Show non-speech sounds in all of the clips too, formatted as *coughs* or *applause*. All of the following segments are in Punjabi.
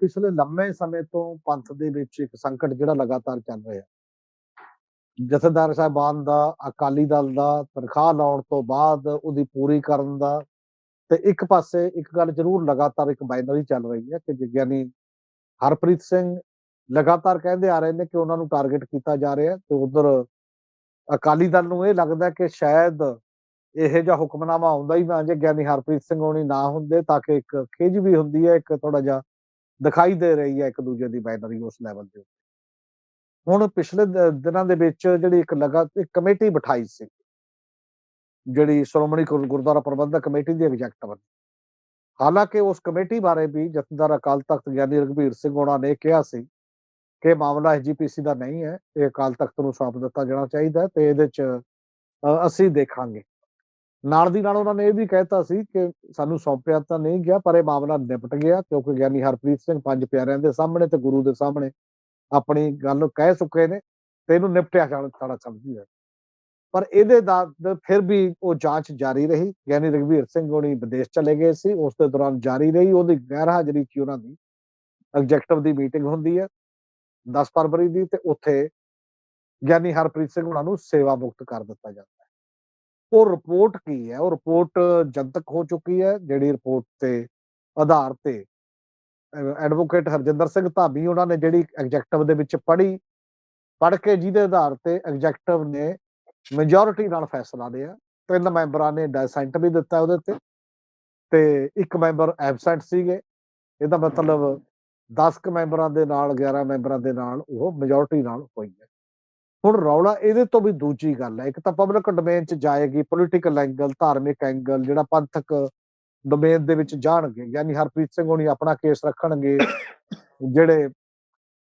ਪਿਛਲੇ ਲੰਮੇ ਸਮੇਂ ਤੋਂ ਪੰਥ ਦੇ ਵਿੱਚ ਇੱਕ ਸੰਕਟ ਜਿਹੜਾ ਲਗਾਤਾਰ ਚੱਲ ਰਿਹਾ ਜਥੇਦਾਰ ਸਾਹਿਬਾਨ ਦਾ, ਅਕਾਲੀ ਦਲ ਦਾ ਤਨਖਾਹ ਲਾਉਣ ਤੋਂ ਬਾਅਦ ਉਹਦੀ ਪੂਰੀ ਕਰਨ ਦਾ ਤੇ ਇੱਕ ਪਾਸੇ ਇੱਕ ਗੱਲ ਜ਼ਰੂਰ ਲਗਾਤਾਰ ਇੱਕ ਬਾਈਨਰੀ ਚੱਲ ਰਹੀ ਹੈ ਕਿ ਵਿਗਿਆਨੀ ਹਰਪ੍ਰੀਤ ਸਿੰਘ ਲਗਾਤਾਰ ਕਹਿੰਦੇ ਆ ਰਹੇ ਨੇ ਕਿ ਉਹਨਾਂ ਨੂੰ ਟਾਰਗੇਟ ਕੀਤਾ ਜਾ ਰਿਹਾ ਤੇ ਉਧਰ ਅਕਾਲੀ ਦਲ ਨੂੰ ਇਹ ਲੱਗਦਾ ਕਿ ਸ਼ਾਇਦ ਇਹੋ ਜਿਹਾ ਹੁਕਮਨਾਮਾ ਆਉਂਦਾ ਹੀ ਨਾ, ਜੇ ਗਿਆਨੀ ਹਰਪ੍ਰੀਤ ਸਿੰਘ ਹੋਣੀ ਨਾ ਹੁੰਦੇ ਤਾਂ ਕਿ ਇੱਕ ਖਿਜ ਵੀ ਹੁੰਦੀ ਹੈ, ਇੱਕ ਥੋੜਾ ਜਿਹਾ ਦਿਖਾਈ ਦੇ ਰਹੀ ਹੈ ਇੱਕ ਦੂਜੇ ਦੀ ਬਾਈਨਰੀ ਉਸ ਲੈਵਲ ਤੇ ਹੁਣ ਪਿਛਲੇ ਦਿਨਾਂ ਦੇ ਵਿੱਚ ਜਿਹੜੀ ਇੱਕ ਲਗਾ, ਇੱਕ ਕਮੇਟੀ ਬਿਠਾਈ ਸੀ। ਜਿਹੜੀ ਸ਼੍ਰੋਮਣੀ ਗੁਰਦੁਆਰਾ ਪ੍ਰਬੰਧਕ ਕਮੇਟੀ ਦੀ ਐਗਜ਼ੈਕਟਿਵ ਹਾਲਾਂਕਿ ਉਸ ਕਮੇਟੀ ਬਾਰੇ ਵੀ ਜਥੇਦਾਰ ਅਕਾਲ ਤਖਤ ਗਿਆਨੀ ਰਘਬੀਰ ਸਿੰਘ ਹੋਣਾ ਨੇ ਕਿਹਾ ਸੀ ਕਿ ਇਹ ਮਾਮਲਾ ਐਸਜੀਪੀਸੀ ਦਾ ਨਹੀਂ ਹੈ, ਇਹ ਅਕਾਲ ਤਖਤ ਨੂੰ ਸੌਂਪ ਦਿੱਤਾ ਜਾਣਾ ਚਾਹੀਦਾ ਤੇ ਇਹਦੇ ਚ ਅਸੀਂ ਦੇਖਾਂਗੇ। ਨਾਲ ਦੀ ਨਾਲ ਉਹਨਾਂ ਨੇ ਇਹ ਵੀ ਕਹਿਤਾ ਸੀ ਕਿ ਸਾਨੂੰ ਸੌਂਪਿਆ ਤਾਂ ਨਹੀਂ ਗਿਆ, ਪਰ ਇਹ ਮਾਮਲਾ ਨਿਪਟ ਗਿਆ ਕਿਉਂਕਿ ਗਿਆਨੀ ਹਰਪ੍ਰੀਤ ਸਿੰਘ ਪੰਜ ਪਿਆਰਿਆਂ ਦੇ ਸਾਹਮਣੇ ਤੇ ਗੁਰੂ ਦੇ ਸਾਹਮਣੇ ਆਪਣੀ ਗੱਲ ਕਹਿ ਚੁੱਕੇ ਨੇ ਤੇ ਇਹਨੂੰ ਨਿਪਟਿਆ ਜਾਣਾ ਸਾਡਾ ਸਮਝੀ ਹੈ ਪਰ ਇਹਦੇ ਦਾ ਫਿਰ ਵੀ ਉਹ ਜਾਂਚ ਜਾਰੀ ਰਹੀ। ਗਿਆਨੀ ਰਘਵੀਰ ਸਿੰਘ ਹੋਣੀ ਵਿਦੇਸ਼ ਚਲੇ ਗਏ ਸੀ, ਉਸ ਦੇ ਦੌਰਾਨ ਜਾਰੀ ਰਹੀ। ਉਹਦੀ ਗੈਰ ਹਾਜ਼ਰੀ 'ਚ ਉਹਨਾਂ ਦੀ? ਐਗਜ਼ੈਕਟਿਵ ਦੀ ਮੀਟਿੰਗ ਹੁੰਦੀ ਹੈ 10 ਫਰਵਰੀ ਦੀ ਤੇ ਉੱਥੇ ਗਿਆਨੀ ਹਰਪ੍ਰੀਤ ਸਿੰਘ ਉਹਨਾਂ ਨੂੰ ਸੇਵਾ ਮੁਕਤ ਕਰ ਦਿੱਤਾ ਜਾਂਦਾ ਹੈ। ਉਹ ਰਿਪੋਰਟ ਕੀ ਹੈ? ਉਹ ਰਿਪੋਰਟ ਜਨਤਕ ਹੋ ਚੁੱਕੀ ਹੈ, ਜਿਹੜੀ ਰਿਪੋਰਟ ਤੇ ਆਧਾਰ ਤੇ ਐਡਵੋਕੇਟ ਹਰਜਿੰਦਰ ਸਿੰਘ ਧਾਮੀ ਉਹਨਾਂ ਨੇ ਜਿਹੜੀ ਐਗਜ਼ੈਕਟਿਵ ਦੇ ਵਿੱਚ ਪੜ੍ਹੀ, ਪੜ੍ਹ ਕੇ ਜਿਹਦੇ ਆਧਾਰ ਤੇ ਐਗਜ਼ੈਕਟਿਵ ਨੇ ਮੈਜੋਰਿਟੀ ਨਾਲ ਫੈਸਲਾ ਲਿਆ। ਤਿੰਨ ਮੈਂਬਰਾਂ ਨੇ ਡੈਸੈਂਟ ਵੀ ਦਿੱਤਾ ਉਹਦੇ ਤੇ ਤੇ ਇੱਕ ਮੈਂਬਰ ਐਬਸੈਂਟ ਸੀਗੇ। ਇਹਦਾ ਮਤਲਬ 10 ਕ ਮੈਂਬਰਾਂ ਦੇ ਨਾਲ 11 ਮੈਂਬਰਾਂ ਦੇ ਨਾਲ ਉਹ ਮੈਜੋਰਿਟੀ ਨਾਲ ਹੋਈ ਹੈ। ਹੁਣ ਰੌਲਾ ਇਹਦੇ ਤੋਂ ਵੀ ਦੂਜੀ ਗੱਲ ਹੈ। ਇੱਕ ਤਾਂ ਪਬਲਿਕ ਡੋਮੇਨ ਚ ਜਾਏਗੀ ਪੋਲੀਟੀਕਲ ਐਂਗਲ ਧਾਰਮਿਕ ਐਂਗਲ ਜਿਹੜਾ ਪੰਥਕ ਡੋਮੇਨ ਦੇ ਵਿੱਚ ਜਾਣਗੇ ਯਾਨੀ ਹਰਪ੍ਰੀਤ ਸਿੰਘ ਹੋਣੀ ਆਪਣਾ ਕੇਸ ਰੱਖਣਗੇ *coughs* ਜਿਹੜੇ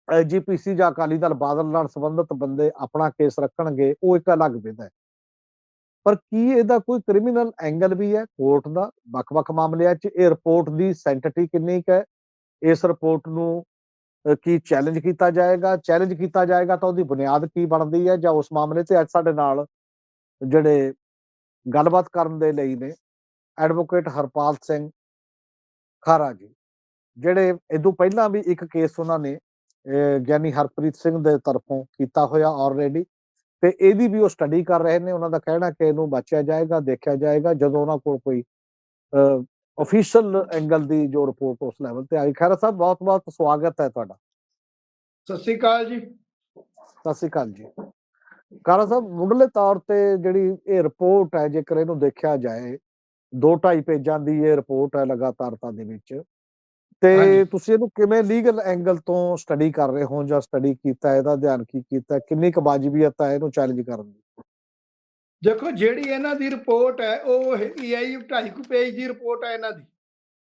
ਐਜੀਪੀਸੀ ਜਾਂ ਅਕਾਲੀ ਦਲ ਬਾਦਲ ਨਾਲ ਸੰਬੰਧਿਤ ਬੰਦੇ ਆਪਣਾ ਕੇਸ ਰੱਖਣਗੇ ਉਹ ਇੱਕ ਅਲੱਗ ਵਿਧਾ ਹੈ। ਪਰ ਕੀ ਇਹਦਾ ਕੋਈ ਕ੍ਰਿਮੀਨਲ ਐਂਗਲ ਵੀ ਹੈ? ਕੋਰਟ ਦਾ ਵੱਖ-ਵੱਖ ਮਾਮਲਿਆਂ 'ਚ ਇਹ ਰਿਪੋਰਟ ਦੀ ਸੈਂਟੀਟੀ ਕਿੰਨੀ ਕੁ ਹੈ? ਇਸ ਰਿਪੋਰਟ ਨੂੰ ਕੀ ਚੈਲੰਜ ਕੀਤਾ ਜਾਏਗਾ? ਚੈਲੰਜ ਕੀਤਾ ਜਾਏਗਾ ਤਾਂ ਉਹਦੀ ਬੁਨਿਆਦ ਕੀ ਬਣਦੀ ਹੈ ਜਾਂ ਉਸ ਮਾਮਲੇ 'ਤੇ ਅੱਜ ਸਾਡੇ ਨਾਲ ਜਿਹੜੇ ਗੱਲਬਾਤ ਕਰਨ ਦੇ ਲਈ ਨੇ ਐਡਵੋਕੇਟ ਹਰਪਾਲ ਸਿੰਘ ਖਾਰਾ ਜੀ, ਜਿਹੜੇ ਇਦੋਂ ਪਹਿਲਾਂ ਵੀ ਇੱਕ ਕੇਸ ਉਹਨਾਂ ਨੇ ਗਿਆਨੀ ਹਰਪ੍ਰੀਤ ਸਿੰਘ ਦੇ ਤਰਫੋਂ ਕੀਤਾ ਹੋਇਆ ਆਲਰੇਡੀ ਤੇ ਇਹਦੀ ਵੀ ਉਹ ਸਟੱਡੀ ਕਰ ਰਹੇ ਨੇ, ਉਹਨਾਂ ਦਾ ਕਹਿਣਾ ਕਿ ਇਹਨੂੰ ਬਚਿਆ ਜਾਏਗਾ, ਦੇਖਿਆ ਜਾਏਗਾ, ਜਦੋਂ ਉਹਨਾਂ ਕੋਲ ਕੋਈ ਅਫੀਸ਼ੀਅਲ ਐਂਗਲ ਦੀ ਜੋ ਰਿਪੋਰਟ ਉਸ ਲੈਵਲ ਤੇ ਆਈ। ਖੈਰ ਸਾਹਿਬ ਬਹੁਤ ਬਹੁਤ ਸਵਾਗਤ ਹੈ ਤੁਹਾਡਾ। ਸਤਿ ਸ੍ਰੀ ਅਕਾਲ ਜੀ। ਸਤਿ ਸ਼੍ਰੀ ਅਕਾਲ ਜੀ। ਕਾਰਾ ਸਾਹਿਬ ਮੁੱਢਲੇ ਤੌਰ ਤੇ ਜਿਹੜੀ ਇਹ ਰਿਪੋਰਟ ਹੈ ਜੇਕਰ ਇਹਨੂੰ ਦੇਖਿਆ ਜਾਏ ਦੋ ਢਾਈ ਪੇਜਾਂ ਦੀ ਇਹ ਰਿਪੋਰਟ ਹੈ ਲਗਾਤਾਰਤਾ ਦੇ ਵਿੱਚ। ਤੇ। ਤੁਸੀਂ ਇਹਨੂੰ ਕਿਵੇਂ ਲੀਗਲ ਐਂਗਲ ਤੋਂ ਸਟੱਡੀ ਕਰ ਰਹੇ ਹੋ ਜਾਂ ਸਟੱਡੀ ਕੀਤਾ ਇਹਦਾ ਧਿਆਨ ਕੀ ਕੀਤਾ ਕਿੰਨੀ ਕੁ ਵਾਜਬੀਅਤ ਹੈ ਇਹਨੂੰ ਚੈਲੰਜ ਕਰਨ ਦੀ? ਦੇਖੋ ਜਿਹੜੀ ਇਹਨਾਂ ਦੀ ਰਿਪੋਰਟ ਹੈ ਉਹ ਹੈਗੀ ਹੈ 2.5 ਕੁ ਪੇਜ ਦੀ ਰਿਪੋਰਟ ਹੈ ਇਹਨਾਂ ਦੀ।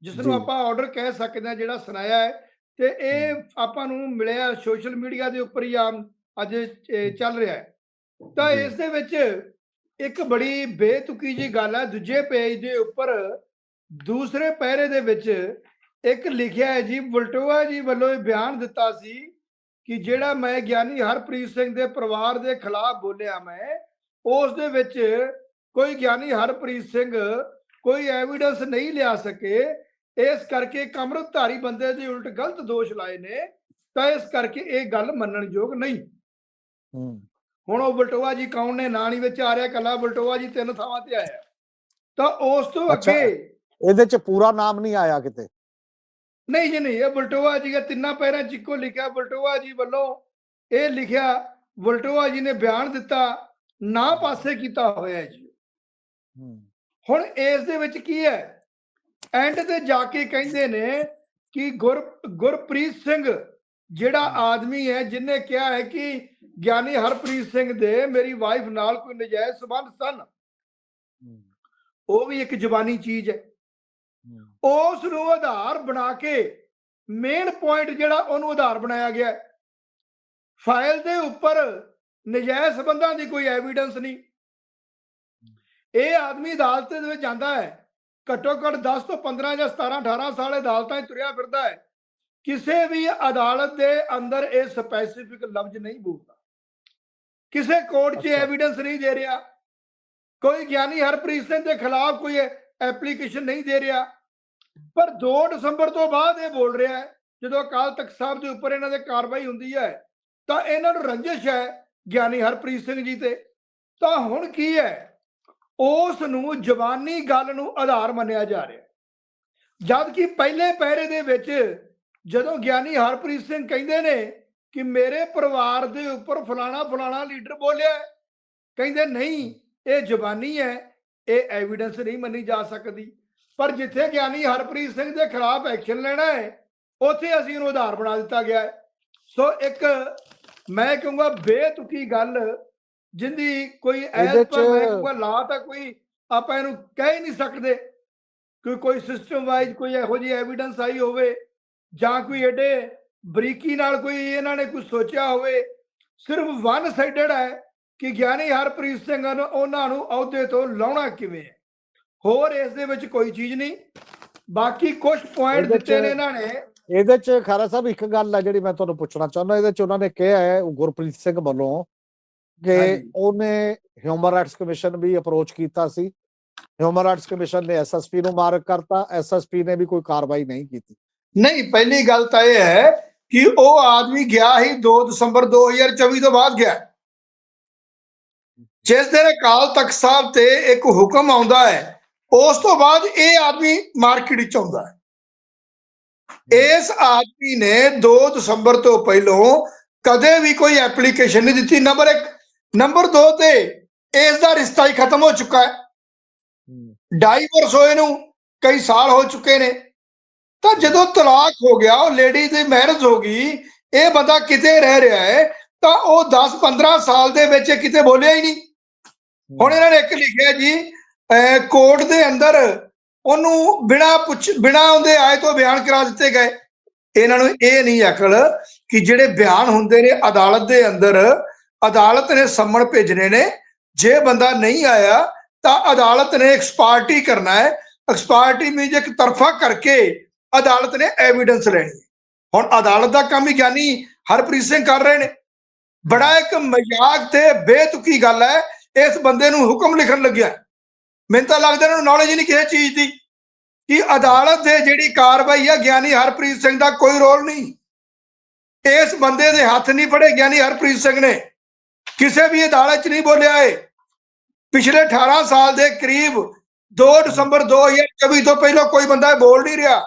ਜਿਸ ਨੂੰ ਜੀ। ਆਪਾਂ ਆਰਡਰ ਕਹਿ ਸਕਦੇ ਹਾਂ ਜਿਹੜਾ ਸੁਣਾਇਆ ਹੈ। ਤੇ ਇਹ ਆਪਾਂ ਨੂੰ ਮਿਲਿਆ ਸੋਸ਼ਲ ਮੀਡੀਆ ਦੇ ਉੱਪਰ ਹੀ ਆਮ ਅੱਜ ਚੱਲ ਰਿਹਾ ਹੈ। ਤਾਂ ਜੀ। ਇਸ ਦੇ ਵਿੱਚ ਇੱਕ ਬੜੀ ਬੇਤੁਕੀ ਜੀ ਗੱਲ ਹੈ ਦੂਜੇ ਪੇਜ ਦੇ ਉੱਪਰ ਦੂਸਰੇ ਪਹਿਰੇ ਦੇ ਵਿੱਚ ਇੱਕ ਲਿਖਿਆ ਹੈ ਜੀ ਵਲਟੋਆ ਜੀ ਵੱਲੋਂ ਇਹ ਬਿਆਨ ਦਿੱਤਾ ਸੀ ਕਿ ਜਿਹੜਾ ਮੈਂ ਗਿਆਨੀ ਹਰਪ੍ਰੀਤ ਸਿੰਘ ਦੇ ਪਰਿਵਾਰ ਦੇ ਖਿਲਾਫ ਬੋਲਿਆ ਮੈਂ ਉਸ ਦੇ ਵਿੱਚ ਕੋਈ ਗਿਆਨੀ ਹਰਪ੍ਰੀਤ ਸਿੰਘ ਕੋਈ ਐਵੀਡੈਂਸ ਨਹੀਂ ਲਿਆ ਸਕੇ ਇਸ ਕਰਕੇ ਇੱਕ ਅੰਮ੍ਰਿਤਧਾਰੀ ਬੰਦੇ ਦੇ ਉਲਟ ਗਲਤ ਦੋਸ਼ ਲਾਏ ਨੇ ਤਾਂ ਇਸ ਕਰਕੇ ਇਹ ਗੱਲ ਮੰਨਣਯੋਗ ਨਹੀਂ। ਹੂੰ। ਹੁਣ ਉਹ ਬਲਟੋਆ ਜੀ ਕੌਣ ਨੇ? ਨਾਂ ਨਹੀਂ ਵਿੱਚ ਆ ਰਿਹਾ ਕੱਲਾ ਬਲਟੋਆ ਜੀ ਤਿੰਨ ਥਾਵਾਂ ਤੇ ਆਇਆ। ਤਾਂ ਉਸ ਤੋਂ। ਅੱਗੇ ਇਹਦੇ 'ਚ ਪੂਰਾ ਨਾਮ ਨਹੀਂ ਆਇਆ ਕਿਤੇ? ਨਹੀਂ ਜੀ ਨਹੀਂ ਇਹ ਬਲਟੋਆ ਜੀ ਦਾ ਤਿੰਨਾਂ ਪੈਰਾਂ ਚ ਇੱਕੋ ਲਿਖਿਆ ਬਲਟੋਆ ਜੀ ਵੱਲੋਂ ਇਹ ਲਿਖਿਆ ਬਲਟੋਆ ਜੀ ਨੇ ਬਿਆਨ ਦਿੱਤਾ ਨਾ ਪਾਸੇ ਕੀਤਾ ਹੋਇਆ ਹੈ ਜੀ। ਹੁਣ ਇਸ ਦੇ ਵਿੱਚ ਕੀ ਹੈ? ਐਂਡ ਤੇ ਜਾ ਕੇ ਕਹਿੰਦੇ ਨੇ ਕਿ ਗੁਰ ਗੁਰਪ੍ਰੀਤ ਸਿੰਘ ਜਿਹੜਾ ਆਦਮੀ ਹੈ ਜਿਨੇ ਕਿਹਾ ਹੈ ਕਿ ਗਿਆਨੀ ਹਰਪ੍ਰੀਤ ਸਿੰਘ ਦੇ ਮੇਰੀ ਵਾਈਫ ਨਾਲ ਕੋਈ ਨਜਾਇਜ਼ ਸੰਬੰਧ ਸਨ। ਉਹ ਵੀ ਇੱਕ ਜ਼ਬਾਨੀ ਚੀਜ਼ ਹੈ। ਉਸ ਨੂੰ ਆਧਾਰ ਬਣਾ ਕੇ ਮੇਨ ਪੁਆਇੰਟ ਜਿਹੜਾ ਉਹਨੂੰ ਆਧਾਰ ਬਣਾਇਆ ਗਿਆ। ਫਾਈਲ ਦੇ ਉੱਪਰ ਨਜਾਇਜ਼ ਸਬੰਧਾਂ ਦੀ ਕੋਈ ਐਵੀਡੈਂਸ ਨਹੀਂ। ਇਹ ਆਦਮੀ ਅਦਾਲਤ ਦੇ ਵਿੱਚ ਜਾਂਦਾ ਹੈ। ਘੱਟੋ ਘੱਟ 10 ਤੋਂ 15 ਜਾਂ 17 18 ਸਾਲ ਅਦਾਲਤਾਂ 'ਚ ਤੁਰਿਆ ਫਿਰਦਾ ਹੈ। ਕਿਸੇ ਵੀ ਅਦਾਲਤ ਦੇ ਅੰਦਰ ਇਹ ਸਪੈਸੀਫਿਕ ਲਫ਼ਜ਼ ਨਹੀਂ ਬੋਲਦਾ। ਕਿਸੇ ਕੋਰਟ 'ਚ। ਐਵੀਡੈਂਸ ਨਹੀਂ ਦੇ ਰਿਹਾ। ਕੋਈ ਗਿਆਨੀ ਹਰਪ੍ਰੀਤ ਸਿੰਘ ਦੇ ਖਿਲਾਫ ਕੋਈ ਐਪਲੀਕੇਸ਼ਨ ਨਹੀਂ ਦੇ ਰਿਹਾ। ਪਰ 2 ਦਸੰਬਰ ਤੋਂ ਬਾਅਦ ਇਹ ਬੋਲ ਰਿਹਾ ਹੈ। ਜਦੋਂ ਅਕਾਲ ਤਖਤ ਸਾਹਿਬ ਦੇ ਉੱਪਰ ਇਹਨਾਂ ਦੇ ਕਾਰਵਾਈ ਹੁੰਦੀ ਹੈ ਤਾਂ ਇਹਨਾਂ ਨੂੰ ਰੰਜਿਸ਼ ਹੈ ਗਿਆਨੀ ਹਰਪ੍ਰੀਤ ਸਿੰਘ ਜੀ ਤੇ। ਤਾਂ ਹੁਣ ਕੀ ਹੈ? ਉਸ ਨੂੰ ਜਵਾਨੀ ਗੱਲ ਨੂੰ ਆਧਾਰ ਮੰਨਿਆ ਜਾ ਰਿਹਾ ਹੈ। ਜਦ ਕਿ ਪਹਿਲੇ ਪਹਿਰੇ ਦੇ ਵਿੱਚ ਜਦੋਂ ਗਿਆਨੀ ਹਰਪ੍ਰੀਤ ਸਿੰਘ ਕਹਿੰਦੇ ਨੇ ਕਿ ਮੇਰੇ ਪਰਿਵਾਰ ਦੇ ਉੱਪਰ ਫਲਾਣਾ ਫਲਾਣਾ ਲੀਡਰ ਬੋਲਿਆ ਕਹਿੰਦੇ ਨਹੀਂ, ਇਹ ਜ਼ਬਾਨੀ ਹੈ, ਇਹ ਐਵੀਡੈਂਸ ਨਹੀਂ ਮੰਨੀ ਜਾ ਸਕਦੀ। ਪਰ ਜਿੱਥੇ ਗਿਆਨੀ ਹਰਪ੍ਰੀਤ ਸਿੰਘ ਦੇ ਖਿਲਾਫ ਐਕਸ਼ਨ ਲੈਣਾ ਹੈ, ਉੱਥੇ ਅਸੀਂ ਉਹਨੂੰ ਆਧਾਰ ਬਣਾ ਦਿੱਤਾ ਗਿਆ ਹੈ। ਸੋ ਇੱਕ ਮੈਂ ਕਹੂੰਗਾ ਬੇਤੁਕੀ ਗੱਲ ਜਿੰਦੀ ਕੋਈ ਐਸ ਪਰ ਮੈਂ ਕਹੂੰਗਾ ਲਾ ਤਾਂ ਕੋਈ ਆਪਾਂ ਇਹਨੂੰ ਕਹਿ ਹੀ ਨਹੀਂ ਸਕਦੇ ਕਿ ਕੋਈ ਸਿਸਟਮ ਵਾਈਜ਼ ਕੋਈ ਇਹੋ ਜਿਹੀ ਐਵੀਡੈਂਸ ਆਈ ਹੋਵੇ ਜਾਂ ਕੋਈ ਐਡੇ ਬਰੀਕੀ ਨਾਲ ਕੋਈ ਇਹਨਾਂ ਨੇ ਕੁਝ ਸੋਚਿਆ ਹੋਵੇ। ਸਿਰਫ ਵਨ ਸਾਈਡਡ ਹੈ ਕਿ ਗਿਆਨੀ ਹਰਪ੍ਰੀਤ ਸਿੰਘ ਨੂੰ ਉਹਨਾਂ ਨੂੰ ਅਹੁਦੇ ਤੋਂ ਲਾਉਣਾ ਕਿਵੇਂ ਹੈ। ਹੋਰ ਇਸ ਦੇ ਵਿੱਚ ਕੋਈ ਚੀਜ਼ ਨਹੀਂ। ਬਾਕੀ ਕੁਝ ਪੁਆਇੰਟ ਦਿੱਤੇ ਨੇ ਇਹਨਾਂ ਨੇ। ਇਹਦੇ ਚ ਖਾਰਾ ਸਾਹਿਬ ਇੱਕ ਗੱਲ ਹੈ ਜਿਹੜੀ ਮੈਂ ਤੁਹਾਨੂੰ ਪੁੱਛਣਾ ਚਾਹੁੰਦਾ ਇਹਦੇ ਚ ਉਹਨਾਂ ਨੇ ਕਿਹਾ ਹੈ ਗੁਰਪ੍ਰੀਤ ਸਿੰਘ ਵੱਲੋਂ ਕਿ। ਉਹਨੇ ਹਿਊਮਨ ਰਾਈਟਸ ਕਮਿਸ਼ਨ ਵੀ ਅਪਰੋਚ ਕੀਤਾ ਸੀ। ਹਿਊਮਨ ਰਾਈਟਸ ਕਮਿਸ਼ਨ ਨੇ ਐਸਐਸਪੀ ਨੂੰ ਮਾਰਕ ਕਰਤਾ ਐਸਐਸਪੀ ਨੇ ਵੀ ਕੋਈ ਕਾਰਵਾਈ ਨਹੀਂ ਕੀਤੀ। ਨਹੀਂ ਪਹਿਲੀ ਗੱਲ ਤਾਂ ਇਹ ਹੈ ਕਿ ਉਹ ਆਦਮੀ ਗਿਆ ਹੀ 2 ਦਸੰਬਰ 2024 ਤੋਂ ਬਾਅਦ ਗਿਆ। ਜਿਸ ਦਿਨ ਅਕਾਲ ਤਖਤ ਸਾਹਿਬ ਤੇ ਇੱਕ ਹੁਕਮ ਆਉਂਦਾ ਹੈ ਉਸ ਤੋਂ ਬਾਅਦ ਇਹ ਆਦਮੀ ਮਾਰਕੀਟ ਵਿੱਚ ਆਉਂਦਾ ਹੈ। ਇਸ ਆਦਮੀ ਨੇ 2 ਦਸੰਬਰ ਤੋਂ ਪਹਿਲਾਂ ਕਦੇ ਵੀ ਕੋਈ ਐਪਲੀਕੇਸ਼ਨ ਨਹੀਂ ਦਿੱਤੀ। ਨੰਬਰ 1 ਨੰਬਰ 2 ਤੇ ਇਸ ਦਾ ਰਿਸ਼ਤਾ ਹੀ ਖਤਮ ਹੋ ਚੁੱਕਾ ਹੈ। ਡਾਈਵਰਸ ਹੋਏ ਨੂੰ ਕਈ ਸਾਲ ਹੋ ਚੁੱਕੇ ਨੇ। ਤਾਂ ਜਦੋਂ ਤਲਾਕ ਹੋ ਗਿਆ ਉਹ ਲੇਡੀ ਦੀ ਮੈਰਿਜ ਹੋ ਗਈ ਇਹ ਬੰਦਾ ਕਿਤੇ ਰਹਿ ਰਿਹਾ ਹੈ ਤਾਂ ਉਹ 10 15 ਸਾਲ ਦੇ ਵਿੱਚ ਕਿਤੇ ਬੋਲਿਆ ਹੀ ਨਹੀਂ। ਹੁਣ ਇਹਨਾਂ ਨੇ ਇੱਕ ਲਿਖਿਆ ਜੀ ਕੋਰਟ ਦੇ ਅੰਦਰ ਉਹਨੂੰ ਬਿਨਾ ਪੁੱਛ, ਬਿਨਾ ਉਹਦੇ ਆਏ ਤੋਂ ਬਿਆਨ ਕਰਾ ਦਿੱਤੇ ਗਏ। ਇਹਨਾਂ ਨੂੰ ਇਹ ਨਹੀਂ ਅਕਲ ਕਿ ਜਿਹੜੇ ਬਿਆਨ ਹੁੰਦੇ ਨੇ ਅਦਾਲਤ ਦੇ ਅੰਦਰ, ਅਦਾਲਤ ਨੇ ਸੰਮਣ ਭੇਜਣੇ ਨੇ। ਜੇ ਬੰਦਾ ਨਹੀਂ ਆਇਆ, ਤਾਂ ਅਦਾਲਤ ਨੇ ਐਕਸਪਾਰਟੀ ਕਰਨਾ ਹੈ। ਐਕਸਪਾਰਟੀ ਮੀਨਜ਼ ਇੱਕ ਤਰਫਾ ਕਰਕੇ ਅਦਾਲਤ ਨੇ ਐਵੀਡੈਂਸ ਲੈਣੀ ਹੁਣ ਅਦਾਲਤ ਦਾ ਕੰਮ ਹੀ ਗਿਆਨੀ ਹਰਪ੍ਰੀਤ ਸਿੰਘ ਕਰ ਰਹੇ ਨੇ। ਬੜਾ ਇੱਕ ਮਜ਼ਾਕ ਤੇ ਬੇਤੁਕੀ ਗੱਲ ਹੈ। ਇਸ ਬੰਦੇ ਨੂੰ ਹੁਕਮ ਲਿਖਣ ਲੱਗਿਆ। ਮੈਨੂੰ ਤਾਂ ਲੱਗਦਾ ਇਹਨਾਂ ਨੂੰ ਨੌਲੇਜ ਨਹੀਂ ਕਿਸੇ ਚੀਜ਼ ਦੀ, ਕਿ ਅਦਾਲਤ ਦੇ ਜਿਹੜੀ ਕਾਰਵਾਈ ਹੈ ਗਿਆਨੀ ਹਰਪ੍ਰੀਤ ਸਿੰਘ ਦਾ ਕੋਈ ਰੋਲ ਨਹੀਂ। ਇਸ ਬੰਦੇ ਦੇ ਹੱਥ ਨਹੀਂ ਫੜੇ ਗਿਆਨੀ ਹਰਪ੍ਰੀਤ ਸਿੰਘ ਨੇ। ਕਿਸੇ ਵੀ ਅਦਾਲਤ 'ਚ ਨਹੀਂ ਬੋਲਿਆ ਏ ਪਿਛਲੇ 18 ਸਾਲ ਦੇ ਕਰੀਬ 2 ਦਸੰਬਰ 2024 ਤੋਂ ਪਹਿਲਾਂ ਕੋਈ ਬੰਦਾ ਇਹ ਬੋਲ ਨਹੀਂ ਰਿਹਾ।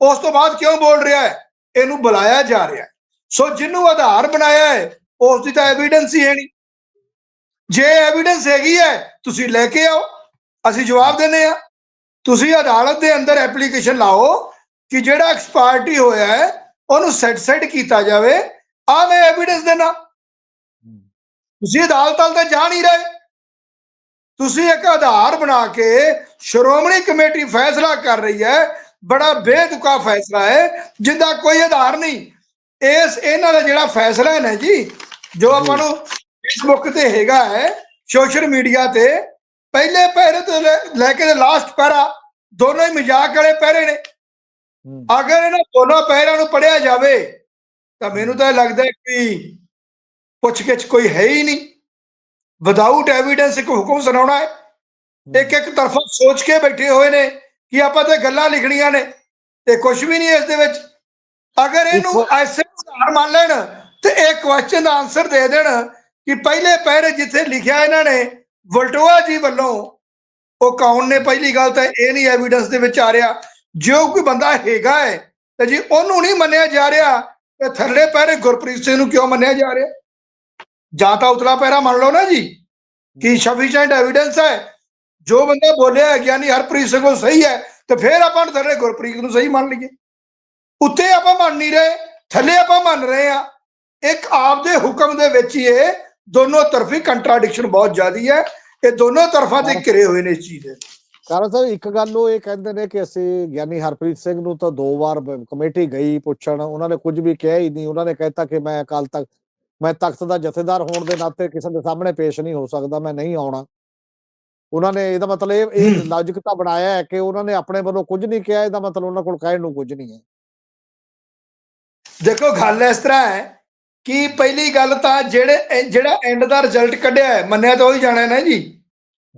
ਉਸ ਤੋਂ ਬਾਅਦ ਕਿਉਂ ਬੋਲ ਰਿਹਾ ਹੈ? ਇਹਨੂੰ ਬੁਲਾਇਆ ਜਾ ਰਿਹਾ ਸੋ ਜਿਹਨੂੰ ਆਧਾਰ ਬਣਾਇਆ ਹੈ, ਉਸ ਦੀ ਤਾਂ ਐਵੀਡੈਂਸ ਹੀ ਹੈ ਨਹੀਂ। ਜੇ ਐਵੀਡੈਂਸ ਹੈਗੀ ਹੈ, ਤੁਸੀਂ ਲੈ ਕੇ ਆਓ। ਅਸੀਂ ਜਵਾਬ ਦਿੰਦੇ ਆ ਤੁਸੀਂ ਅਦਾਲਤ ਦੇ ਅੰਦਰ ਐਪਲੀਕੇਸ਼ਨ ਲਾਓ ਕਿ ਜਿਹੜਾ ਐਕਸਪਾਰਟੀ ਹੋਇਆ ਹੈ ਉਹਨੂੰ ਸੈਟ ਸੈਟ ਕੀਤਾ ਜਾਵੇ। ਆ ਮੈਂ ਐਵੀਡੈਂਸ ਦੇਣਾ ਤੁਸੀਂ ਅਦਾਲਤ ਵੱਲ ਤਾਂ ਜਾ ਨਹੀਂ ਰਹੇ। ਤੁਸੀਂ ਇੱਕ ਆਧਾਰ ਬਣਾ ਕੇ ਸ਼੍ਰੋਮਣੀ ਕਮੇਟੀ ਫੈਸਲਾ ਕਰ ਰਹੀ ਹੈ। ਬੜਾ ਬੇਤੁਕਾ ਫੈਸਲਾ ਹੈ ਜਿੰਦਾ ਕੋਈ ਆਧਾਰ ਨਹੀਂ। ਇਸ ਇਹਨਾਂ ਦਾ ਜਿਹੜਾ ਫੈਸਲਾ ਹੈ ਨਾ ਜੀ ਜੋ ਆਪਾਂ ਨੂੰ ਫੇਸਬੁੱਕ ਤੇ ਹੈਗਾ ਹੈ ਸੋਸ਼ਲ ਮੀਡੀਆ ਤੇ ਪਹਿਲੇ ਪਹਿਰੇ ਤੋਂ ਲੈ ਕੇ ਲਾਸਟ ਪਹਿਰਾ ਦੋਨੋਂ ਹੀ ਮਜ਼ਾਕ ਵਾਲੇ ਪਹਿਰੇ ਨੇ। ਅਗਰ ਇਹਨਾਂ ਦੋਨੋਂ ਪਹਿਰਿਆਂ ਨੂੰ ਪੜਿਆ ਜਾਵੇ ਤਾਂ ਮੈਨੂੰ ਤਾਂ ਲੱਗਦਾ ਕਿ ਪੁੱਛ ਗਿੱਛ ਕੋਈ ਹੈ ਹੀ ਨਹੀਂ। ਵਿਦਆਊਟ ਐਵੀਡੈਂਸ ਇੱਕ ਹੁਕਮ ਸੁਣਾਉਣਾ ਹੈ। ਇੱਕ ਇੱਕ ਤਰਫਾ ਸੋਚ ਕੇ ਬੈਠੇ ਹੋਏ ਨੇ ਕਿ ਆਪਾਂ ਤੇ ਗੱਲਾਂ ਲਿਖਣੀਆਂ ਨੇ ਤੇ ਕੁਝ ਵੀ ਨਹੀਂ ਇਸ ਦੇ ਵਿੱਚ। ਅਗਰ ਇਹਨੂੰ ਐਸੇ ਉਦਾਹਰ ਮੰਨ ਲੈਣ ਤੇ ਇਹ ਕੁਐਸਚਨ ਦਾ ਆਨਸਰ ਦੇ ਦੇਣ ਕਿ ਪਹਿਲੇ ਪਹਿਰੇ ਜਿੱਥੇ ਲਿਖਿਆ ਇਹਨਾਂ ਨੇ ਵਲਟੋਆ ਜੀ ਵੱਲੋਂ ਉਹ ਕੌਣ ਨੇ ਪਹਿਲੀ ਗੱਲ ਤਾਂ ਇਹ ਨਹੀਂ ਐਵੀਡੈਂਸ ਦੇ ਵਿੱਚ ਆ ਰਿਹਾ ਜੋ ਕੋਈ ਬੰਦਾ ਹੈਗਾ ਹੈ ਤੇ ਜੀ ਉਹਨੂੰ ਨਹੀਂ ਮੰਨਿਆ ਜਾ ਰਿਹਾ ਤੇ ਥੱਲੇ ਪਹਿਰੇ ਗੁਰਪ੍ਰੀਤ ਸਿੰਘ ਨੂੰ ਕਿਉਂ ਮੰਨਿਆ ਜਾ ਰਿਹਾ? ਜਾਂ ਤਾਂ ਉਤਲਾ ਪਹਿਰਾ ਮੰਨ ਲਓ ਨਾ ਜੀ ਕਿ ਸਫੀਸ਼ੀਐਂਟ ਐਵੀਡੈਂਸ ਹੈ ਜੋ ਬੰਦਾ ਬੋਲਿਆ ਹੈ ਗਿਆਨੀ ਹਰਪ੍ਰੀਤ ਸਿੰਘ ਉਹ ਸਹੀ ਹੈ ਤੇ ਫਿਰ ਆਪਾਂ ਥੱਲੇ ਗੁਰਪ੍ਰੀਤ ਨੂੰ ਸਹੀ ਮੰਨ ਲਈਏ। ਉੱਤੇ ਆਪਾਂ ਮੰਨ ਨਹੀਂ ਰਹੇ ਥੱਲੇ ਆਪਾਂ ਮੰਨ ਰਹੇ ਆ ਇੱਕ ਆਪ ਦੇ ਹੁਕਮ ਦੇ ਵਿੱਚ ਹੀ ਇਹ ਦੋਨੋਂ ਤਰਫੀ ਕੰਟਰਾਡਿਕਸ਼ਨ ਬਹੁਤ ਜ਼ਿਆਦੀ ਹੈ। ਇਹ ਦੋਨੋਂ ਤਰਫਾਂ ਤੇ ਘਿਰੇ ਹੋਏ ਨੇ ਇਸ ਚੀਜ਼ ਦੇ। ਕਾਰਨ ਸਾਹਿਬ ਇੱਕ ਗੱਲ ਉਹ ਇਹ ਕਹਿੰਦੇ ਨੇ ਕਿ ਅਸੀਂ ਗਿਆਨੀ ਹਰਪ੍ਰੀਤ ਸਿੰਘ ਨੂੰ ਤਾਂ ਦੋ ਵਾਰ ਕਮੇਟੀ ਗਈ ਪੁੱਛਣ। ਉਹਨਾਂ ਨੇ ਕੁਝ ਵੀ ਕਿਹਾ ਹੀ ਨਹੀਂ। ਉਹਨਾਂ ਨੇ ਕਹਿਤਾ ਕਿ ਮੈਂ ਅਕਾਲ ਤੱਕ ਮੈਂ ਤਖਤ ਦਾ ਜਥੇਦਾਰ ਹੋਣ ਦੇ ਨਾਤੇ ਕਿਸੇ ਦੇ ਸਾਹਮਣੇ ਪੇਸ਼ ਨਹੀਂ ਹੋ ਸਕਦਾ ਮੈਂ ਨਹੀਂ ਆਉਣਾ। ਉਹਨਾਂ ਨੇ ਇਹਦਾ ਮਤਲਬ ਇਹ ਇਹ। ਲੌਜੀਕ ਤਾਂ ਬਣਾਇਆ ਹੈ ਕਿ ਉਹਨਾਂ ਨੇ ਆਪਣੇ ਵੱਲੋਂ ਕੁਝ ਨਹੀਂ ਕਿਹਾ। ਇਹਦਾ ਮਤਲਬ ਉਹਨਾਂ ਕੋਲ ਕਹਿਣ ਨੂੰ ਕੁਝ ਨਹੀਂ ਹੈ। ਦੇਖੋ ਗੱਲ ਇਸ ਤਰ੍ਹਾਂ ਹੈ ਕਿ ਪਹਿਲੀ ਗੱਲ ਤਾਂ ਜਿਹੜੇ ਜਿਹੜਾ ਐਂਡ ਦਾ ਰਿਜ਼ਲਟ ਕੱਢਿਆ ਹੈ, ਮੰਨਿਆ ਤਾਂ ਉਹੀ ਜਾਣਾ ਨਾ ਜੀ?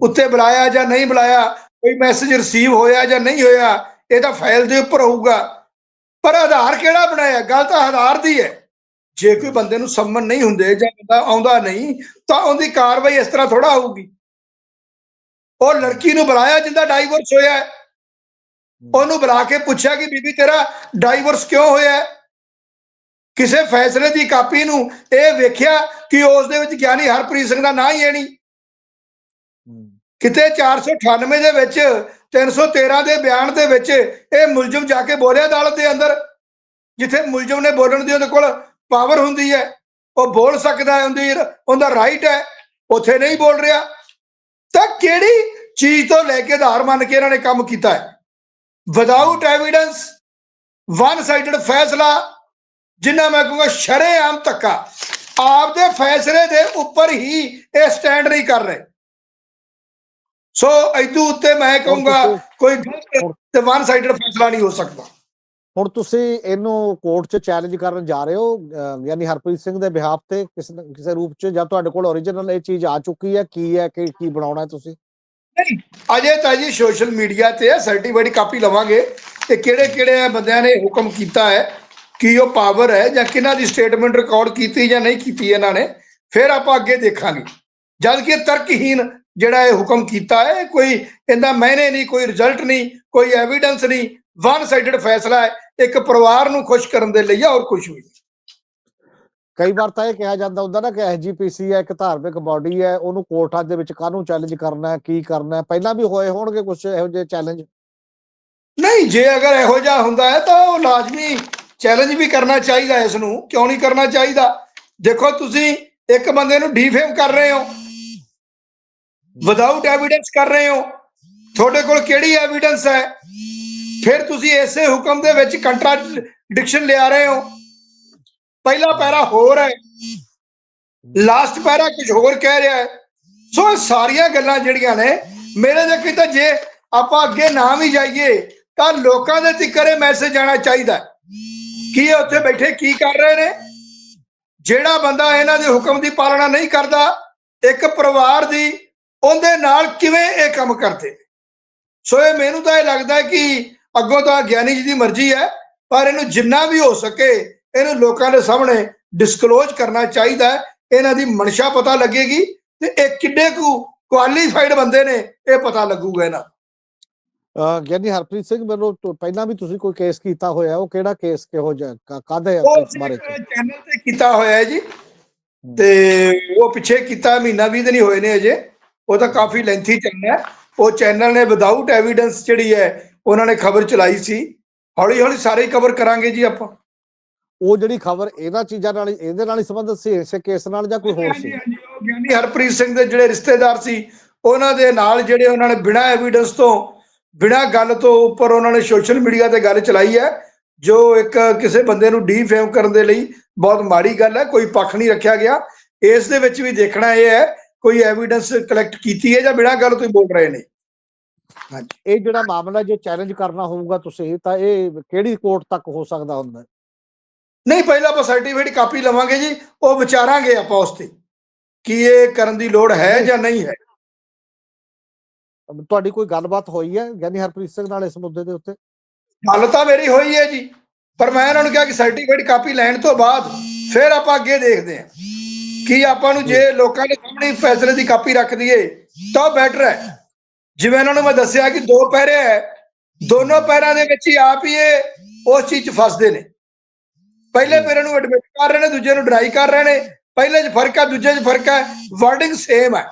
ਉੱਤੇ ਬੁਲਾਇਆ ਜਾਂ ਨਹੀਂ ਬੁਲਾਇਆ, ਕੋਈ ਮੈਸੇਜ ਰਿਸੀਵ ਹੋਇਆ ਜਾਂ ਨਹੀਂ ਹੋਇਆ, ਇਹ ਤਾਂ ਫਾਈਲ ਦੇ ਉੱਪਰ ਹੋਊਗਾ। ਪਰ ਆਧਾਰ ਕਿਹੜਾ ਬਣਾਇਆ? ਗੱਲ ਤਾਂ ਆਧਾਰ ਦੀ ਹੈ। ਜੇ ਕੋਈ ਬੰਦੇ ਨੂੰ ਸੰਮਨ ਨਹੀਂ ਹੁੰਦੇ ਜਾਂ ਬੰਦਾ ਆਉਂਦਾ ਨਹੀਂ, ਤਾਂ ਉਹਦੀ ਕਾਰਵਾਈ ਇਸ ਤਰ੍ਹਾਂ ਥੋੜਾ ਹੋਊਗੀ। ਉਹ ਲੜਕੀ ਨੂੰ ਬੁਲਾਇਆ ਜਿੰਦਾ ਡਾਈਵੋਰਸ ਹੋਇਆ ਉਹਨੂੰ ਬੁਲਾ ਕੇ ਪੁੱਛਿਆ ਕਿ ਬੀਬੀ ਤੇਰਾ ਡਾਈਵੋਰਸ ਕਿਉਂ ਹੋਇਆ ਕਿਸੇ ਫੈਸਲੇ ਦੀ ਕਾਪੀ ਨੂੰ ਇਹ ਵੇਖਿਆ ਕਿ ਉਸ ਦੇ ਵਿੱਚ ਗਿਆਨੀ ਹਰਪ੍ਰੀਤ ਸਿੰਘ ਦਾ ਨਾਂ ਹੀ ਹੈ ਨਹੀਂ। ਕਿਤੇ 498 ਦੇ ਵਿੱਚ 313 ਦੇ ਬਿਆਨ ਦੇ ਵਿੱਚ ਇਹ ਮੁਲਜ਼ਮ ਜਾ ਕੇ ਬੋਲਿਆ ਅਦਾਲਤ ਦੇ ਅੰਦਰ ਜਿੱਥੇ ਮੁਲਜ਼ਮ ਨੇ ਬੋਲਣ ਦੀ ਉਹਦੇ ਕੋਲ ਪਾਵਰ ਹੁੰਦੀ ਹੈ ਉਹ ਬੋਲ ਸਕਦਾ ਹੈ ਉਹਦੀ ਉਹਦਾ ਰਾਈਟ ਹੈ ਉੱਥੇ ਨਹੀਂ ਬੋਲ ਰਿਹਾ। ਤਾਂ ਕਿਹੜੀ ਚੀਜ਼ ਤੋਂ ਲੈ ਕੇ ਆਧਾਰ ਮੰਨ ਕੇ ਇਹਨਾਂ ਨੇ ਕੰਮ ਕੀਤਾ ਹੈ? ਵਿਦਆਊਟ ਐਵੀਡੈਂਸ ਵਨ ਸਾਈਡਡ ਫੈਸਲਾ ਜਿੰਨਾ ਮੈਂ ਕਹੂੰਗਾ ਸ਼ਰੇਆਮ ਧੱਕਾ। ਆਪਦੇ ਫੈਸਲੇ ਦੇ ਉੱਪਰ ਹੀ ਇਹ ਸਟੈਂਡ ਨਹੀਂ ਕਰ ਰਹੇ। ਸੋ ਇਦੂ ਉੱਤੇ ਮੈਂ ਕਹੂੰਗਾ ਕੋਈ ਤੇ ਵਨ ਸਾਈਡਡ ਫੈਸਲਾ ਨਹੀਂ ਹੋ ਸਕਦਾ। ਹੁਣ ਤੁਸੀਂ ਇਹਨੂੰ ਕੋਰਟ 'ਚ ਚੈਲੰਜ ਕਰਨ ਜਾ ਰਹੇ ਹੋ ਯਾਨੀ ਹਰਪ੍ਰੀਤ ਸਿੰਘ ਦੇ ਬਿਹਾਫ ਤੇ ਕਿਸੇ ਕਿਸੇ ਰੂਪ 'ਚ ਜਾਂ ਤੁਹਾਡੇ ਕੋਲ ਓਰੀਜਨਲ ਇਹ ਚੀਜ਼ ਆ ਚੁੱਕੀ ਹੈ ਕੀ ਹੈ ਕਿ ਕੀ ਬਣਾਉਣਾ ਹੈ ਤੁਸੀਂ? ਨਹੀਂ ਅਜੇ ਤਾਂ ਜੀ ਸੋਸ਼ਲ ਮੀਡੀਆ ਤੇ ਸਰਟੀਫਾਈਡ ਕਾਪੀ ਲਵਾਂਗੇ ਤੇ ਕਿਹੜੇ ਕਿਹੜੇ ਬੰਦਿਆਂ ਨੇ ਹੁਕਮ ਕੀਤਾ ਹੈ ਕੀ ਉਹ ਪਾਵਰ ਹੈ ਜਾਂ ਕਿਹਨਾਂ ਦੀ ਸਟੇਟਮੈਂਟ ਰਿਕਾਰਡ ਕੀਤੀ ਜਾਂ ਨਹੀਂ ਕੀਤੀ ਇਹਨਾਂ ਨੇ ਫਿਰ ਆਪਾਂ ਅੱਗੇ ਦੇਖਾਂਗੇ ਜਦ ਕਿ ਤਰਕਹੀਨ ਜਿਹੜਾ ਇਹ ਹੁਕਮ ਕੀਤਾ ਹੈ ਕੋਈ ਇਹਦਾ ਮੈਨੇ ਨਹੀਂ ਕੋਈ ਰਿਜ਼ਲਟ ਨਹੀਂ ਕੋਈ ਐਵੀਡੈਂਸ ਨਹੀਂ ਵਨ ਸਾਈਡਡ ਫੈਸਲਾ ਹੈ ਇੱਕ ਪਰਿਵਾਰ ਨੂੰ ਖੁਸ਼ ਕਰਨ ਦੇ ਲਈ ਆ ਔਰ ਕੁਝ ਵੀ ਨਹੀਂ। ਕਈ ਵਾਰ ਤਾਂ ਇਹ ਕਿਹਾ ਜਾਂਦਾ ਹੁੰਦਾ ਨਾ ਕਿ ਐਸਜੀਪੀਸੀ ਹੈ ਇੱਕ ਧਾਰਮਿਕ ਬਾਡੀ ਹੈ ਉਹਨੂੰ ਕੋਰਟਾਂ ਦੇ ਵਿੱਚ ਕਾਹਨੂੰ ਚੈਲੰਜ ਕਰਨਾ ਹੈ ਕੀ ਕਰਨਾ ਪਹਿਲਾਂ ਵੀ ਹੋਏ ਹੋਣਗੇ ਕੁਝ ਇਹੋ ਜਿਹੇ ਚੈਲੰਜ ਨਹੀਂ ਜੇ ਅਗਰ ਇਹੋ ਜਿਹਾ ਹੁੰਦਾ ਹੈ ਤਾਂ ਉਹ ਲਾਜ਼ਮੀ ਚੈਲੰਜ ਵੀ ਕਰਨਾ ਚਾਹੀਦਾ ਹੈ ਇਸ ਨੂੰ ਕਿਉਂ ਨਹੀਂ ਕਰਨਾ ਚਾਹੀਦਾ? ਦੇਖੋ ਤੁਸੀਂ ਇੱਕ ਬੰਦੇ ਨੂੰ ਡੀਫੇਮ ਕਰ ਰਹੇ ਹੋ। ਵਿਦਆਊਟ ਐਵੀਡੈਂਸ ਕਰ ਰਹੇ ਹੋ। ਤੁਹਾਡੇ ਕੋਲ ਕਿਹੜੀ ਐਵੀਡੈਂਸ ਹੈ? ਫਿਰ ਤੁਸੀਂ ਇਸੇ ਹੁਕਮ ਦੇ ਵਿੱਚ ਕੰਟਰਾਡਿਕਸ਼ਨ ਲਿਆ ਰਹੇ ਹੋ। ਪਹਿਲਾ ਪੈਰਾ ਹੋਰ ਹੈ। ਲਾਸਟ ਪੈਰਾ ਕੁਝ ਹੋਰ ਕਹਿ ਰਿਹਾ ਹੈ। ਸੋ ਇਹ ਸਾਰੀਆਂ ਗੱਲਾਂ ਜਿਹੜੀਆਂ ਨੇ, ਮੇਰੇ ਦੇ ਤਾਂ ਜੇ ਆਪਾਂ ਅੱਗੇ ਨਾ ਵੀ ਜਾਈਏ, ਤਾਂ ਲੋਕਾਂ ਦੇ ਤੀਕਰ ਇਹ ਮੈਸੇਜ ਜਾਣਾ ਚਾਹੀਦਾ ਕੀ ਇਹ ਉੱਥੇ ਬੈਠੇ, ਕੀ ਕਰ ਰਹੇ ਨੇ? ਜਿਹੜਾ ਬੰਦਾ ਇਹਨਾਂ ਦੇ ਹੁਕਮ ਦੀ ਪਾਲਣਾ ਨਹੀਂ ਕਰਦਾ, ਇੱਕ ਪਰਿਵਾਰ ਦੀ, ਉਹਦੇ ਨਾਲ ਕਿਵੇਂ ਇਹ ਕੰਮ ਕਰਦੇ? ਨੇ। ਸੋ ਇਹ ਮੈਨੂੰ ਤਾਂ ਇਹ ਲੱਗਦਾ ਕਿ ਅੱਗੋਂ ਤਾਂ ਗਿਆਨੀ ਜੀ ਦੀ ਮਰਜ਼ੀ ਹੈ, ਪਰ ਇਹਨੂੰ ਜਿੰਨਾ ਵੀ ਹੋ ਸਕੇ, ਇਹਨੂੰ ਲੋਕਾਂ ਦੇ ਸਾਹਮਣੇ ਡਿਸਕਲੋਜ਼ ਕਰਨਾ ਚਾਹੀਦਾ ਹੈ। ਇਹਨਾਂ ਦੀ ਮਨਸ਼ਾ ਪਤਾ ਲੱਗੇਗੀ ਤੇ ਇਹ ਕਿੱਡੇ ਕੁ ਕੁਆਲੀਫਾਈਡ ਬੰਦੇ ਨੇ, ਇਹ ਪਤਾ ਲੱਗੂਗਾ ਇਹਨਾਂ ਗਿਆਨੀ ਹਰਪ੍ਰੀਤ ਸਿੰਘ ਮੈਨੂੰ ਪਹਿਲਾਂ ਵੀ ਤੁਸੀਂ ਕੋਈ ਕੇਸ ਕੀਤਾ ਹੋਇਆ ਉਹ ਕਿਹੜਾ ਕੇਸ ਕਿਹੋ ਜਿਹਾ ਕਾ- ਕਾਹਦੇ ਉਹ ਬਾਰੇ ਚੈਨਲ ਤੇ ਕੀਤਾ ਹੋਇਆ ਹੈ। ਜੀ ਤੇ ਉਹ ਪਿੱਛੇ ਕੀਤਾ ਮਹੀਨਾ 20 ਦਿਨ ਹੀ ਹੋਏ ਨੇ ਅਜੇ। ਉਹ ਤਾਂ ਕਾਫੀ ਲੈਂਥੀ ਚੱਲਿਆ ਉਹ ਚੈਨਲ ਨੇ ਵਿਦਆਊਟ ਐਵੀਡੈਂਸ ਜਿਹੜੀ ਹੈ ਉਹਨਾਂ ਨੇ ਖਬਰ ਚਲਾਈ ਸੀ। ਹੌਲੀ ਹੌਲੀ ਸਾਰੇ ਕਵਰ ਕਰਾਂਗੇ ਜੀ ਆਪਾਂ। ਉਹ ਜਿਹੜੀ ਖਬਰ ਇਹਨਾਂ ਚੀਜ਼ਾਂ ਨਾਲ ਇਹਦੇ ਨਾਲ ਹੀ ਸੰਬੰਧਿਤ ਸੀ ਇਸੇ ਕੇਸ ਨਾਲ ਜਾਂ ਕੋਈ ਹੋਰ ਹਾਂਜੀ, ਸੀ? ਹਾਂਜੀ, ਉਹ ਗਿਆਨੀ ਹਰਪ੍ਰੀਤ ਸਿੰਘ ਦੇ ਜਿਹੜੇ ਰਿਸ਼ਤੇਦਾਰ ਸੀ ਉਹਨਾਂ ਦੇ ਨਾਲ ਜਿਹੜੇ ਉਹਨਾਂ ਨੇ ਬਿਨਾਂ ਐਵੀਡੈਂਸ ਤੋਂ ਬਿਨਾਂ ਗੱਲ ਤੋਂ ਉੱਪਰ ਉਹਨਾਂ ਨੇ ਸੋਸ਼ਲ ਮੀਡੀਆ ਤੇ ਗੱਲ ਚਲਾਈ ਹੈ ਜੋ ਇੱਕ ਕਿਸੇ ਬੰਦੇ ਨੂੰ ਡੀਫੇਮ ਕਰਨ ਦੇ ਲਈ ਬਹੁਤ ਮਾੜੀ ਗੱਲ ਹੈ ਕੋਈ ਪੱਖ ਨਹੀਂ ਰੱਖਿਆ ਗਿਆ। ਇਸ ਦੇ ਵਿੱਚ ਵੀ ਦੇਖਣਾ ਇਹ ਹੈ ਕੋਈ ਐਵੀਡੈਂਸ ਕਲੈਕਟ ਕੀਤੀ ਹੈ ਜਾਂ ਬਿਨਾਂ ਗੱਲ ਤੋਂ ਹੀ ਬੋਲ ਰਹੇ ਨੇ? ਇਹ ਜਿਹੜਾ ਮਾਮਲਾ ਜੇ ਚੈਲੰਜ ਕਰਨਾ ਹੋਊਗਾ ਤੁਸੀਂ ਤਾਂ ਇਹ ਕਿਹੜੀ ਕੋਰਟ ਤੱਕ ਹੋ ਸਕਦਾ ਹੁੰਦਾ? ਨਹੀਂ ਪਹਿਲਾਂ ਆਪਾਂ ਸਰਟੀਫਿਕੇਟ ਕਾਪੀ ਲਵਾਂਗੇ ਜੀ ਉਹ ਵਿਚਾਰਾਂਗੇ ਆਪਾਂ ਉਸ ਤੇ ਕਿ ਇਹ ਕਰਨ ਦੀ ਲੋੜ ਹੈ ਜਾਂ ਨਹੀਂ ਹੈ। ਤੁਹਾਡੀ ਕੋਈ ਗੱਲਬਾਤ ਹੋਈ ਹੈ? ਗਿਆਨੀ ਹਰਪ੍ਰੀਤ ਸਿੰਘ ਨਾਲ ਇਸ ਮੁੱਦੇ ਦੇ ਉੱਤੇ? ਗੱਲ ਤਾਂ ਮੇਰੀ ਹੋਈ ਹੈ ਜੀ ਪਰ ਮੈਂ ਇਹਨਾਂ ਨੂੰ ਕਿਹਾ ਕਿ ਸਰਟੀਫਿਕੇਟ ਕਾਪੀ ਲੈਣ ਤੋਂ ਬਾਅਦ ਫਿਰ ਆਪਾਂ ਅੱਗੇ ਦੇਖਦੇ ਹਾਂ ਕਿ ਆਪਾਂ ਨੂੰ ਜੇ ਲੋਕਾਂ ਦੇ ਸਾਹਮਣੇ ਫੈਸਲੇ ਦੀ ਕਾਪੀ ਰੱਖ ਦਈਏ ਤਾਂ ਬੈਟਰ ਹੈ। ਜਿਵੇਂ ਇਹਨਾਂ ਨੂੰ ਮੈਂ ਦੱਸਿਆ ਕਿ ਦੋ ਪੈਰੇ ਹੈ ਦੋਨੋਂ ਪੈਰਾਂ ਦੇ ਵਿੱਚ ਹੀ ਆਪ ਹੀ ਇਹ ਉਸ ਚੀਜ਼ 'ਚ ਫਸਦੇ ਨੇ। ਪਹਿਲੇ ਪੈਰੇ ਨੂੰ ਐਡਮਿਟ ਕਰ ਰਹੇ ਨੇ ਦੂਜੇ ਨੂੰ ਡਰਾਈ ਕਰ ਰਹੇ ਨੇ। ਪਹਿਲੇ 'ਚ ਫ਼ਰਕ ਹੈ ਦੂਜੇ 'ਚ ਫ਼ਰਕ ਹੈ। ਵਰਡਿੰਗ ਸੇਮ ਹੈ।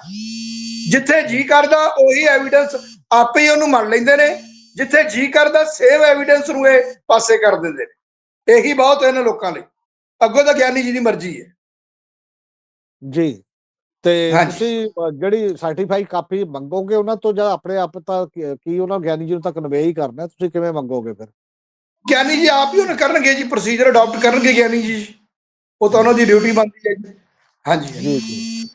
ਜਿੱਥੇ ਜੀ ਕਰਦਾ ਉਹੀ ਐਵੀਡੈਂਸ ਆਪੇ ਹੀ ਉਹਨੂੰ ਮੰਨ ਲੈਂਦੇ ਨੇ। ਜਿੱਥੇ ਜੀ ਕਰਦਾ ਸੇਮ ਐਵੀਡੈਂਸ ਨੂੰ ਇਹ ਪਾਸੇ ਕਰ ਦਿੰਦੇ ਨੇ। ਇਹੀ ਬਹੁਤ ਹੈ ਇਹਨਾਂ ਲੋਕਾਂ ਲਈ। ਅੱਗੋਂ ਤਾਂ ਗਿਆਨੀ ਜੀ ਦੀ ਮਰਜ਼ੀ ਹੈ। ਜੀ। ਤੇ। ਤੁਸੀਂ ਜਿਹੜੀ ਸਰਟੀਫਾਈ ਕਾਪੀ ਮੰਗੋਗੇ ਉਹਨਾਂ ਤੋਂ ਜਾਂ ਆਪਣੇ ਆਪ ਤਾਂ ਕੀ ਉਹਨਾਂ ਗਿਆਨੀ ਜੀ ਨੂੰ ਤਾਂ ਕਨਵੇ ਹੀ ਕਰਨਾ ਤੁਸੀਂ ਕਿਵੇਂ ਮੰਗੋਗੇ ਫਿਰ? ਗਿਆਨੀ ਜੀ ਆਪ ਹੀ ਉਹਨ ਕਰਨਗੇ ਜੀ ਪ੍ਰੋਸੀਜਰ ਅਡਾਪਟ ਕਰਨਗੇ ਗਿਆਨੀ ਜੀ। ਉਹ ਤਾਂ ਉਹਨਾਂ ਦੀ ਡਿਊਟੀ ਬਣਦੀ ਹੈ ਜੀ। ਹਾਂਜੀ। ਜੀ ਜੀ।